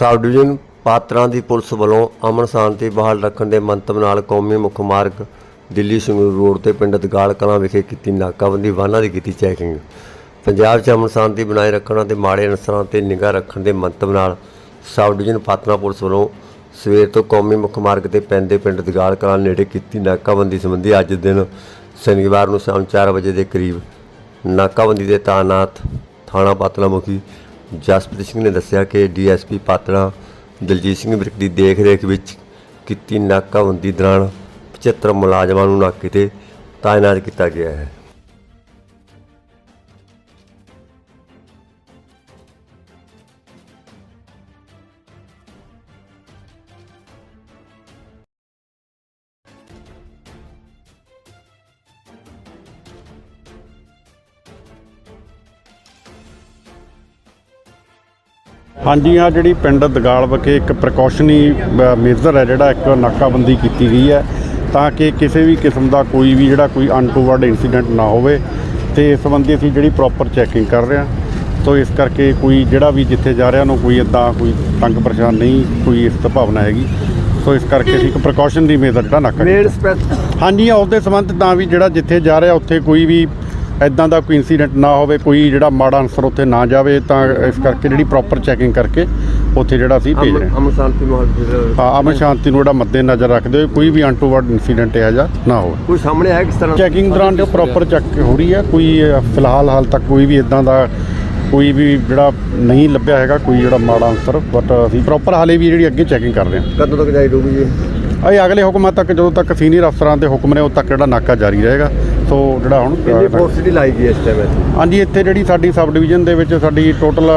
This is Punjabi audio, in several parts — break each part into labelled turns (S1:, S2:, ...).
S1: ਸਬ ਡਿਵੀਜ਼ਨ ਪਾਤਰਾਂ ਦੀ ਪੁਲਿਸ ਵੱਲੋਂ ਅਮਨ ਸ਼ਾਂਤੀ ਬਹਾਲ ਰੱਖਣ ਦੇ ਮੰਤਵ ਨਾਲ ਕੌਮੀ ਮੁੱਖ ਮਾਰਗ ਦਿੱਲੀ ਸੰਗਰੂਰ ਰੋਡ ਤੇ ਪਿੰਡ ਦਗਾਲ ਕਲਾਂ ਵਿਖੇ ਕੀਤੀ ਨਾਕਾਬੰਦੀ, ਵਾਹਨਾਂ ਦੀ ਕੀਤੀ ਚੈਕਿੰਗ। ਪੰਜਾਬ 'ਚ ਅਮਨ ਸ਼ਾਂਤੀ ਬਣਾਏ ਰੱਖਣ ਅਤੇ ਮਾੜੇ ਅਨਸਰਾਂ ਤੇ ਨਿਗਾਹ ਰੱਖਣ ਦੇ ਮੰਤਵ ਨਾਲ ਸਬ ਡਿਵੀਜ਼ਨ ਪਾਤਰਾਂ ਪੁਲਿਸ ਵੱਲੋਂ ਸਵੇਰ ਤੋਂ ਕੌਮੀ ਮੁੱਖ ਮਾਰਗ ਤੇ ਪੈਂਦੇ ਪਿੰਡ ਦਗਾਲ ਕਲਾਂ ਨੇੜੇ ਕੀਤੀ ਨਾਕਾਬੰਦੀ ਸੰਬੰਧੀ ਅੱਜ ਦਿਨ ਸ਼ਨੀਵਾਰ ਨੂੰ ਸ਼ਾਮ 4 ਵਜੇ ਦੇ ਕਰੀਬ ਨਾਕਾਬੰਦੀ ਦੇ ਤਾਇਨਾਤ ਥਾਣਾ ਪਾਤਲਾ ਮੁਖੀ ਜਸਪ੍ਰੀਤ ਸਿੰਘ ਨੇ ਦੱਸਿਆ ਕਿ ਡੀਐਸਪੀ ਪਾਤਲਾ ਦਲਜੀਤ ਸਿੰਘ ਵਿਰਕ ਦੀ ਦੇਖ-ਰੇਖ ਵਿੱਚ ਕੀਤੀ ਨਾਕਾਬੰਦੀ ਦੌਰਾਨ 75 ਮੁਲਾਜ਼ਮਾਂ ਨੂੰ ਨਾਕੇ ਤੇ ਤਾਇਨਾਤ ਕੀਤਾ ਗਿਆ ਹੈ।
S2: ਹਾਂਜੀ ਆ ਜਿਹੜੀ ਪਿੰਡ ਦਗਾਲ ਵਿਖੇ ਇੱਕ ਪ੍ਰੀਕਾਸ਼ਨੀ ਮੇਜਰ ਹੈ ਜਿਹੜਾ ਇੱਕ ਨਾਕਾਬੰਦੀ ਕੀਤੀ ਗਈ ਹੈ ਤਾਂ ਕਿ ਕਿਸੇ ਵੀ ਕਿਸਮ ਦਾ ਕੋਈ ਵੀ ਜਿਹੜਾ ਕੋਈ ਅਨਟੂਵਰਡ ਇਨਸੀਡੈਂਟ ਨਾ ਹੋਵੇ ਤੇ ਇਸ ਸੰਬੰਧੀ ਅਸੀਂ ਜਿਹੜੀ ਪ੍ਰੋਪਰ ਚੈਕਿੰਗ ਕਰ ਰਹੇ ਹਾਂ ਸੋ ਇਸ ਕਰਕੇ ਕੋਈ ਜਿਹੜਾ ਵੀ ਜਿੱਥੇ ਜਾ ਰਿਹਾ ਉਹਨੂੰ ਕੋਈ ਇਦਾਂ ਕੋਈ ਤੰਗ ਪਰੇਸ਼ਾਨ ਨਹੀਂ ਕੋਈ ਇਸ ਸੰਭਾਵਨਾ ਹੈਗੀ ਸੋ ਇਸ ਕਰਕੇ ਅਸੀਂ ਇੱਕ ਪ੍ਰੀਕਾਸ਼ਨ ਦੀ ਮੇਜਰ ਜਿਹੜਾ ਨਾਕਾ ਕੀਤਾ। ਹਾਂਜੀ ਉਹਦੇ ਸੰਬੰਧ ਤਾਂ ਵੀ ਜਿਹੜਾ ਜਿੱਥੇ ਜਾ ਰਿਹਾ ਉੱਥੇ ਕੋਈ ਵੀ ਐਦਾਂ ਦਾ ਕੋਈ ਇਨਸੀਡੈਂਟ ਨਾ ਹੋਵੇ ਕੋਈ ਜਿਹੜਾ ਮਾੜਾ ਅਨਸਰ ਉੱਥੇ ਨਾ ਜਾਵੇ ਤਾਂ ਇਸ ਕਰਕੇ ਜਿਹੜੀ ਪ੍ਰੋਪਰ ਚੈਕਿੰਗ ਕਰਕੇ ਉੱਥੇ ਜਿਹੜਾ ਅਸੀਂ ਭੇਜ ਰਹੇ ਹਾਂ।
S1: ਅਮਨ ਸ਼ਾਂਤੀ ਮਾਹੌਲ ਫਿਰ
S2: ਹਾਂ ਅਮਨ ਸ਼ਾਂਤੀ ਨੂੰ ਜਿਹੜਾ ਮੱਦੇ ਨਜ਼ਰ ਰੱਖਦੇ ਹੋਏ ਕੋਈ ਵੀ ਅਨਟੂਵਰਡ ਇਨਸੀਡੈਂਟ ਇਹੋ ਜਿਹਾ ਨਾ ਹੋਵੇ।
S1: ਕੋਈ ਸਾਹਮਣੇ ਆਇਆ ਕਿਸ ਤਰ੍ਹਾਂ?
S2: ਚੈਕਿੰਗ ਦੌਰਾਨ ਜੋ ਪ੍ਰੋਪਰ ਚੈੱਕ ਹੋ ਰਹੀ ਹੈ ਕੋਈ ਫਿਲਹਾਲ ਹਾਲ ਤੱਕ ਕੋਈ ਵੀ ਇਦਾਂ ਦਾ ਕੋਈ ਵੀ ਜਿਹੜਾ ਨਹੀਂ ਲੱਭਿਆ ਹੈਗਾ ਕੋਈ ਜਿਹੜਾ ਮਾੜਾ ਅਨਸਰ ਬਟ ਅਸੀਂ ਪ੍ਰੋਪਰ ਹਾਲੇ ਵੀ ਜਿਹੜੀ ਅੱਗੇ ਚੈਕਿੰਗ ਕਰ ਰਹੇ ਹਾਂ।
S1: ਕਦੋਂ ਤੱਕ ਜਾਈ ਰਹੂਗੀ ਜੀ
S2: ਇਹ ਅਗਲੇ ਹੁਕਮਾਂ ਤੱਕ ਜਦੋਂ ਤੱਕ ਸੀਨੀਅਰ ਅਫਸਰਾਂ ਦੇ ਹੁਕਮ ਨੇ ਉਦੋਂ ਤੱਕ ਜਿਹੜਾ ਨਾਕਾ ਜਾਰੀ ਰਹੇਗਾ। ਸੋ ਜਿਹੜਾ ਹੁਣ
S1: ਕਿੰਨੀ ਫੋਰਸ ਦੀ ਲਾਈ ਗਈ ਇਸ ਟਾਈਮ ਇੱਥੇ?
S2: ਹਾਂਜੀ ਇੱਥੇ ਜਿਹੜੀ ਸਾਡੀ ਸਬ ਡਿਵੀਜ਼ਨ ਦੇ ਵਿੱਚ ਸਾਡੀ ਟੋਟਲ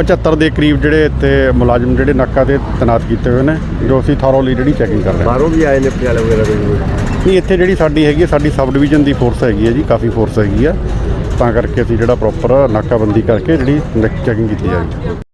S2: 75 ਦੇ ਕਰੀਬ ਜਿਹੜੇ ਇੱਥੇ ਮੁਲਾਜ਼ਮ ਜਿਹੜੇ ਨਾਕਾ ਤੇ ਤੈਨਾਤ ਕੀਤੇ ਹੋਏ ਨੇ ਜੋ ਅਸੀਂ ਥੋਰੋਲੀ ਜਿਹੜੀ ਚੈਕਿੰਗ ਕਰ ਰਹੇ ਹਾਂ।
S1: ਬਾਹਰੋਂ ਵੀ ਆਏ ਨੇ ਪਟਿਆਲੇ ਵਗੈਰਾ ਦੇ ਵੀ।
S2: ਨਹੀਂ ਇੱਥੇ ਜਿਹੜੀ ਸਾਡੀ ਹੈਗੀ ਹੈ, ਸਾਡੀ ਸਬ ਡਿਵੀਜ਼ਨ ਦੀ ਫੋਰਸ ਹੈਗੀ ਹੈ ਜੀ ਕਾਫੀ ਫੋਰਸ ਹੈਗੀ ਆ। ਤਾਂ ਕਰਕੇ ਅਸੀਂ ਜਿਹੜਾ ਪ੍ਰੋਪਰ ਨਾਕਾਬੰਦੀ ਕਰਕੇ ਜਿਹੜੀ ਚੈਕਿੰਗ ਕੀਤੀ ਜਾ ਰਹੀ ਹੈ